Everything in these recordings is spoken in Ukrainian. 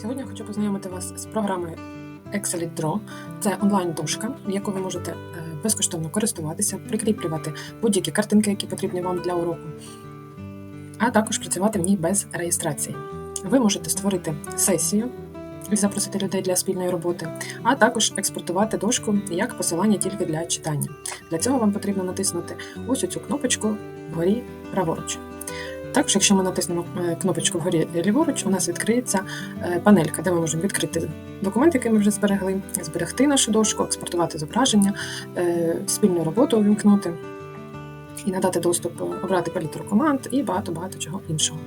Сьогодні я хочу познайомити вас з програмою Excel Draw. Це онлайн-дошка, яку ви можете е, безкоштовно користуватися, прикріплювати будь-які картинки, які потрібні вам для уроку, а також працювати в ній без реєстрації. Ви можете створити сесію і запросити людей для спільної роботи, а також експортувати дошку як посилання тільки для читання. Для цього вам потрібно натиснути ось цю кнопочку вгорі праворуч. Також, якщо ми натиснемо е, кнопочку вгорі ліворуч, у нас відкриється е, панелька, де ми можемо відкрити документ, який ми вже зберегли, зберегти нашу дошку, експортувати зображення, е, спільну роботу увімкнути і надати доступ, обрати палітру команд і багато-багато чого іншого.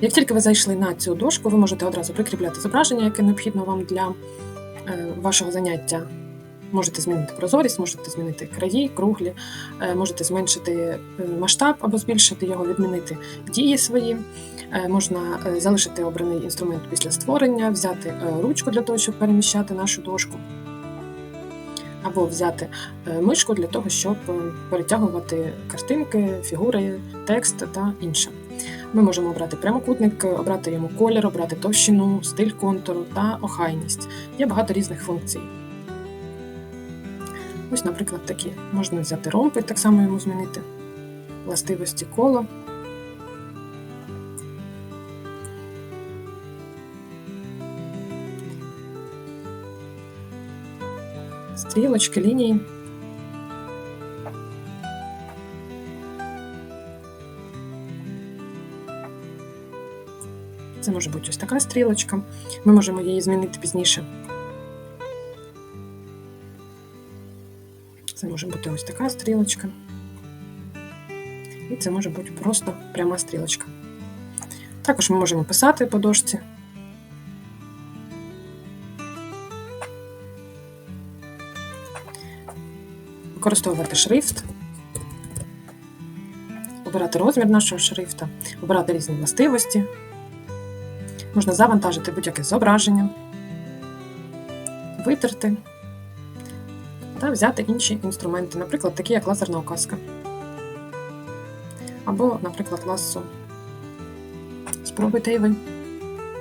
Як тільки ви зайшли на цю дошку, ви можете одразу прикріпляти зображення, яке необхідно вам для вашого заняття. Можете змінити прозорість, можете змінити краї, круглі, е, можете зменшити е, масштаб або збільшити його, відмінити дії свої. Е, Можна залишити обраний інструмент після створення, взяти ручку для того, щоб переміщати нашу дошку, або взяти мишку для того, щоб перетягувати картинки, фігури, текст та інше. Ми можемо обрати прямокутник, обрати йому колір, обрати товщину, стиль контуру та охайність. Є багато різних функцій. Ось, наприклад, такі. Можна взяти ромби, так само йому змінити. Властивості кола. Стрілочки, лінії. Це може бути ось така стрілочка. Ми можемо її змінити пізніше. Це може бути ось така стрілочка. І це може бути просто пряма стрілочка. Також ми можемо писати по дошці. Використовувати шрифт, обирати розмір нашого шрифта, обирати різні властивості. Можна завантажити будь-яке зображення, витерти та взяти інші інструменти, наприклад, такі як лазерна указка. Або, наприклад, лассо. Спробуйте і ви.